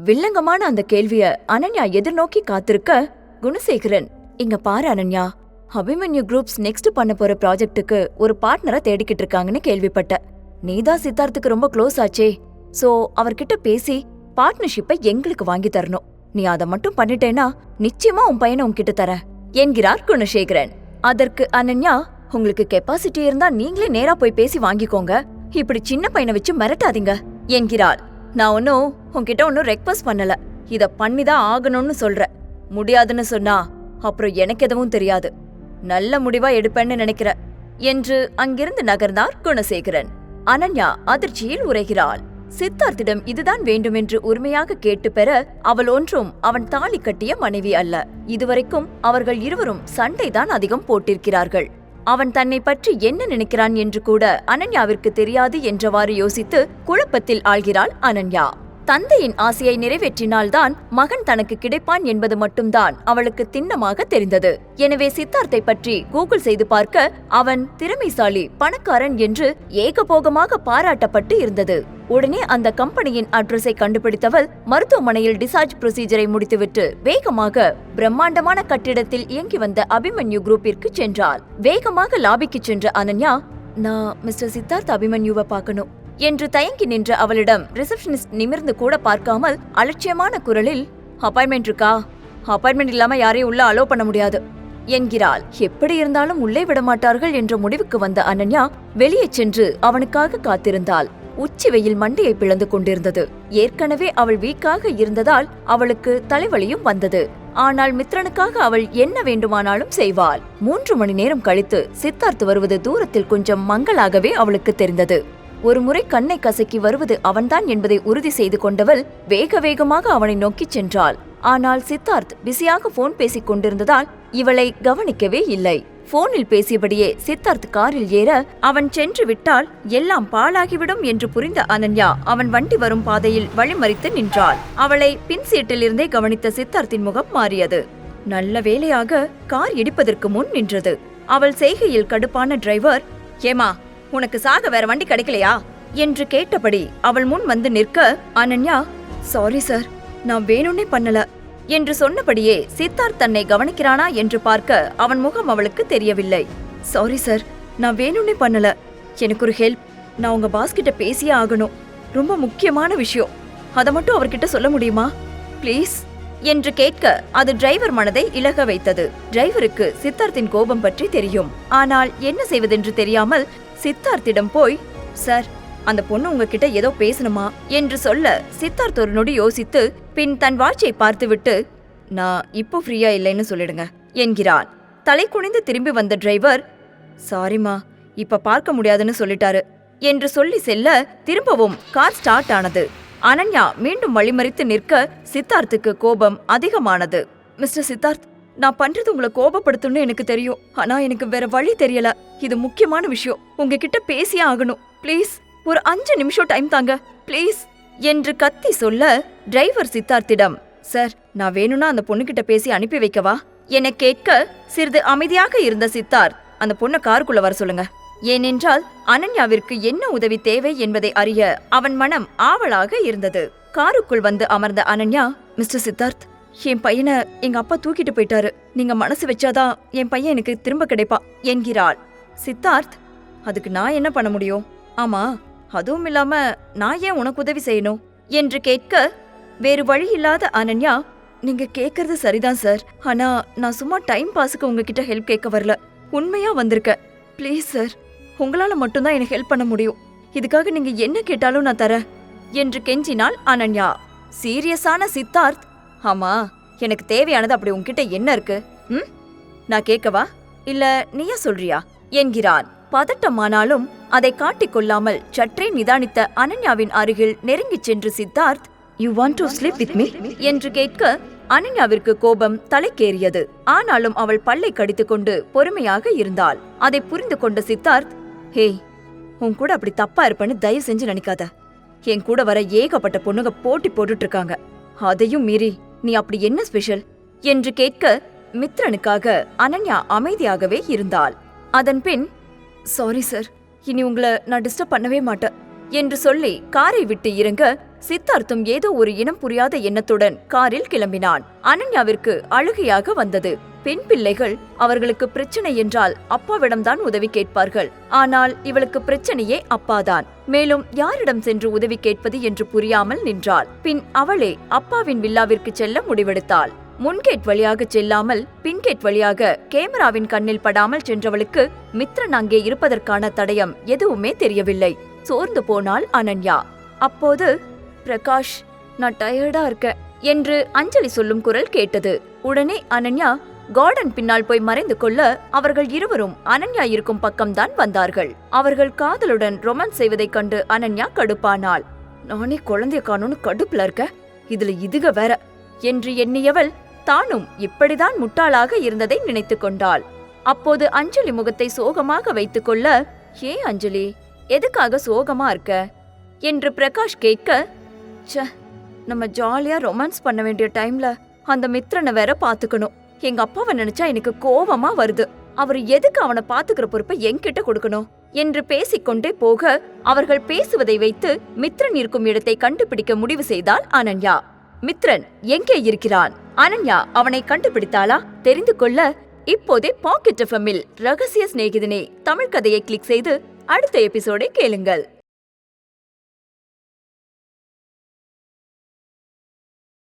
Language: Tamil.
வில்லங்கமான அந்த கேள்விய அனன்யா எதிர்நோக்கி காத்திருக்க குணசேகரன் இங்க பாரு அனன்யா அபிமன்யு குரூப்ஸ் நெக்ஸ்ட் பண்ண போற ப்ராஜெக்ட்டுக்கு ஒரு பார்ட்னரை தேடிக்கிட்டு இருக்காங்கன்னு கேள்விப்பட்டேன் நீதான் சித்தார்த்துக்கு ரொம்ப க்ளோஸ் ஆச்சே. சோ அவர்கிட்ட பேசி பார்ட்னர்ஷிப்பை எங்களுக்கு வாங்கி தரணும். நீ அதை மட்டும் பண்ணிட்டேன்னா நிச்சயமா உன் பையனை உன்கிட்ட தர என்கிறார் குணசேகரன். அதற்கு அனன்யா உங்களுக்கு கெப்பாசிட்டி இருந்தா நீங்களே நேரா போய் பேசி வாங்கிக்கோங்க. இப்படி சின்ன பையனை வச்சு மிரட்டாதீங்க என்கிறாள் நான் ஒன்னும் உன்கிட்ட ஒன்றும் ரெக்வஸ்ட் பண்ணல. இத பண்ணிதான் ஆகணும்னு சொல்ற. முடியாதுன்னு சொன்னா அப்புறம் எனக்கு எதுவும் தெரியாது. நல்ல முடிவா எடுப்பேன்னு நினைக்கிற. என்று அங்கிருந்து நகர்ந்தார் குணசேகரன். அனன்யா அதிர்ச்சியில் உரைகிறாள். சித்தார்த்திடம் இதுதான் வேண்டுமென்று உரிமையாக கேட்டு பெற அவள் ஒன்றும் அவன் தாலி கட்டிய மனைவி அல்ல. இதுவரைக்கும் அவர்கள் இருவரும் சண்டைதான் அதிகம் போட்டிருக்கிறார்கள். அவன் தன்னை பற்றி என்ன நினைக்கிறான் என்று கூட அனன்யாவிற்கு தெரியாது என்றவாறு யோசித்து குழப்பத்தில் ஆள்கிறாள் அனன்யா. தந்தையின் ஆசையை நிறைவேற்றினால்தான் மகன் தனக்கு கிடைப்பான் என்பது மட்டும்தான் அவளுக்கு திண்ணமாக தெரிந்தது. எனவே சித்தார்த்தை பற்றி கூகுள் செய்து பார்க்க அவன் திறமைசாலி பணக்காரன் என்று ஏகபோகமாக பாராட்டப்பட்டு இருந்தது. உடனே அந்த கம்பெனியின் அட்ரஸை கண்டுபிடித்தவள் மருத்துவமனையில் டிசார்ஜ் ப்ரொசீஜரை முடித்துவிட்டு வேகமாக பிரம்மாண்டமான கட்டிடத்தில் இயங்கி வந்த அபிமன்யு குரூப்பிற்கு சென்றாள். வேகமாக லாபிக்கு சென்ற அனன்யா நான் மிஸ்டர் சித்தார்த் அபிமன்யுவை பார்க்கணும். என்று தயங்கி நின்ற அவளிடம் ரிசப்ஷனிஸ்ட் நிமிர்ந்து கூட பார்க்காமல் அலட்சியமான குரலில் அப்பாயின்மெண்ட் இருக்கா? அப்பாயின்மெண்ட் இல்லாம யாரையும் உள்ள அலோ பண்ண முடியாது. என்கிறாள். எப்படி இருந்தாலும் உள்ளே விடமாட்டார்கள் என்ற முடிவுக்கு வந்த அனன்யா வெளியே சென்று அவனுக்காக காத்திருந்தாள். உச்சி வெயில் மண்டையை பிளந்து கொண்டிருந்தது. ஏற்கனவே அவள் வீக்காக இருந்ததால் அவளுக்கு தலைவலியும் வந்தது. ஆனால் மித்ரனுக்காக அவள் என்ன வேண்டுமானாலும் செய்வாள். மூன்று மணி நேரம் கழித்து சித்தார்த் வருவது தூரத்தில் கொஞ்சம் மங்களாகவே அவளுக்கு தெரிந்தது. ஒரு முறை கண்ணை கசக்கி வருவது அவன்தான் என்பதை உறுதி செய்து கொண்டவள் வேக வேகமாக அவனை நோக்கிச் சென்றாள். ஆனால் சித்தார்த் பிஸியாக போன் பேசிக் கொண்டிருந்ததால் இவளை கவனிக்கவே இல்லை. போனில் பேசியபடியே சித்தார்த் காரில் ஏற அவன் சென்று விட்டால் எல்லாம் பாழாகிவிடும் என்று புரிந்த அனன்யா அவன் வண்டி வரும் பாதையில் வழிமறித்து நின்றாள். அவளை பின் சீட்டிலிருந்தே கவனித்த சித்தார்த்தின் முகம் மாறியது. நல்ல வேளையாக கார் இடிப்பதற்கு முன் நின்றது. அவள் செய்கையில் கடுப்பான டிரைவர் ஏமா உனக்கு சாக வேற வண்டி கிடைக்கலையா? என்று கேட்டபடி அவள் முன் வந்து நிற்க அனன்யா சாரி சார் நான் வேணும்னே பண்ணல. என்று சொன்னபடியே சித்தார்த் தன்னை கவனிக்கிறானா என்று பார்க்க அவன் முகம் அவளுக்கு தெரியவில்லை. சாரி சார் நான் வேணும்னே பண்ணல. எனக்கு ஒரு ஹெல்ப் நான் உங்க பாஸ் கிட்ட பேசியே ஆகணும். ரொம்ப முக்கியமான விஷயம். அதை மட்டும் அவர்கிட்ட சொல்ல முடியுமா? ப்ளீஸ் என்று கேட்க அது டிரைவர் மனதை இலக வைத்தது. டிரைவருக்கு சித்தார்த்தின் கோபம் பற்றி தெரியும். ஆனால் என்ன செய்வதென்று தெரியாமல் சித்தார்த்திடம் போய் சார் அந்த பொண்ணு உங்ககிட்ட ஏதோ பேசணுமா? என்று சொல்ல சித்தார்த் ஒரு நொடி யோசித்து பின் தன் வாட்சை பார்த்துவிட்டு நான் இப்போ ஃப்ரீயா இல்லைன்னு சொல்லிடுங்க என்கிறான் தலை குனிந்து திரும்பி வந்த டிரைவர் சாரிம்மா இப்ப பார்க்க முடியாதுன்னு சொல்லிட்டாரு என்று சொல்லி செல்ல திரும்பவும் கார் ஸ்டார்ட் ஆனது. அனன்யா மீண்டும் வழிமறித்து நிற்க சித்தார்த்துக்கு கோபம் அதிகமானது. மிஸ்டர் சித்தார்த் நான் பண்றது உங்களை கோபப்படுத்தும்னு எனக்கு தெரியும். ஆனா எனக்கு வேற வழி தெரியல. இது முக்கியமான விஷயம். உங்ககிட்ட பேசியே ஆகணும். ப்ளீஸ். ஒரு அஞ்சு நிமிஷம் டைம் தாங்க. ப்ளீஸ் என்று கத்தி சொல்ல டிரைவர் சித்தார்த்திடம் சார் நான் வேணும்னா அந்த பொண்ணுகிட்ட பேசி அனுப்பி வைக்கவா? என கேட்க சிறிது அமைதியாக இருந்த சித்தார்த் அந்த பொண்ணை காருக்குள்ள வர சொல்லுங்க. ஏனென்றால் அனன்யாவிற்கு என்ன உதவி தேவை என்பதை அறிய அவன் மனம் ஆவலாக இருந்தது. காருக்குள் வந்து அமர்ந்த அனன்யா மிஸ்டர் சித்தார்த் என் பையனை எங்க அப்பா தூக்கிட்டு போயிட்டாரு. நீங்க மனசு வச்சாதான் என் பையன் எனக்கு திரும்ப கிடைப்பா என்கிறாள். சித்தார்த் அதுக்கு நான் என்ன பண்ண முடியும்? ஆமா அதுவும் இல்லாம நான் ஏன் உனக்கு உதவி செய்யணும்? என்று கேட்க வேறு வழி இல்லாத அனன்யா நீங்க கேக்குறது சரிதான் சார். ஆனா நான் சும்மா டைம் பாஸுக்கு உங்ககிட்ட ஹெல்ப் கேட்க வரல. உண்மையா வந்திருக்கேன் ப்ளீஸ் சார் உங்களால மட்டும்தான் எனக்கு ஹெல்ப் பண்ண முடியும். இதுக்காக நீங்க என்ன கேட்டாலும் நான் தரேன் என்று கெஞ்சினாள் அனன்யா. சீரியஸான சித்தார்த். ஆமா எனக்கு தேவையானது அப்படி உன்கிட்ட என்ன இருக்கு? ம்? நான் கேட்கவா? இல்ல நீயா சொல்றியா? என்கிறான். பதட்டமானாலும் அதை காட்டிக் கொள்ளாமல் சற்றே நிதானித்த அனன்யாவின் அருகில் நெருங்கிச் சென்று Siddharth you want to sleep with me என்று கேட்க அனன்யாவிற்கு கோபம் தலைக்கேறியது. ஆனாலும் அவள் பல்லை கடித்துக்கொண்டு பொறுமையாக இருந்தாள். அதை புரிந்து கொண்ட சித்தார்த் ஹே உன் கூட அப்படி தப்பா இருப்பேன்னு தயவு செஞ்சு நினைக்காத. என் கூட வர ஏகப்பட்ட பொண்ணுங்க போட்டி போட்டுட்டு இருக்காங்க அதையும் மீறி நீ அப்படி என்ன ஸ்பெஷல் என்று கேட்க மித்ரனுக்காக அனன்யா அமைதியாகவே இருந்தாள். அதன் பின் சாரி சார் இனி உங்களை நான் டிஸ்டர்ப் பண்ணவே மாட்டேன். என்று சொல்லி காரை விட்டு இறங்க சித்தார்த்தும் ஏதோ ஒரு இனம் புரியாத எண்ணத்துடன் காரில் கிளம்பினான். அனன்யாவிற்கு அழுகையாக வந்தது. பெண் பிள்ளைகள் அவர்களுக்கு பிரச்சனை என்றால் அப்பாவிடம்தான் உதவி கேட்பார்கள். ஆனால் இவளுக்கு பிரச்சனையே அப்பாதான். மேலும் யாரிடம் சென்று உதவி கேட்பது என்று புரியாமல் நின்றாள். பின் அவளே அப்பாவின் வில்லாவிற்கு செல்ல முடிவெடுத்தாள். முன்கேட் வழியாக செல்லாமல் பின்கேட் வழியாக கேமராவின் கண்ணில் படாமல் சென்றவளுக்கு மித்ரன் அங்கே இருப்பதற்கான தடயம் எதுவுமே தெரியவில்லை. சோர்ந்து போனாள் அனன்யா. அப்போது பிரகாஷ் நான் டயர்டா இருக்க என்று அஞ்சலி சொல்லும் குரல் கேட்டது. உடனே அனன்யா கார்டன் பின்னால் போய் மறைந்து கொள்ள அவர்கள் இருவரும் அனன்யா இருக்கும் பக்கம்தான் வந்தார்கள். அவர்கள் காதலுடன் ரொமான்ஸ் செய்வதைக் கண்டு அனன்யா கடுப்பானாள். நானே குழந்தைய காணும்னு கடுப்புல இருக்க இதுல இதுக வேற என்று எண்ணியவள் தானும் இப்படிதான் முட்டாளாக இருந்ததை நினைத்து கொண்டாள். அப்போது அஞ்சலி முகத்தை சோகமாக வைத்துக்கொள்ள ஏ அஞ்சலி எதுக்காக சோகமா இருக்க? என்று பிரகாஷ் கேட்க ச நம்ம ஜாலியா ரொமான்ஸ் பண்ண வேண்டிய டைம்ல அந்த மித்ரனை வேற பாத்துக்கணும். எங்க அப்பாவை நினைச்சா எனக்கு கோவமா வருது. அவர் எதுக்கு அவனை பாத்துக்கிற பொறுப்பை என்கிட்ட கொடுக்கணும்? என்று பேசிக்கொண்டே போக அவர்கள் பேசுவதை வைத்து மித்ரன் இருக்கும் இடத்தை கண்டுபிடிக்க முடிவு செய்தால் அனன்யா. மித்ரன் எங்கே இருக்கிறான்? அனன்யா அவனை கண்டுபிடித்தாளா? தெரிந்து கொள்ள இப்போதே பாக்கெட் எஃப்எம்மில் ரகசிய சிநேகிதனே தமிழ் கதையை கிளிக் செய்து அடுத்த எபிசோடை கேளுங்கள்.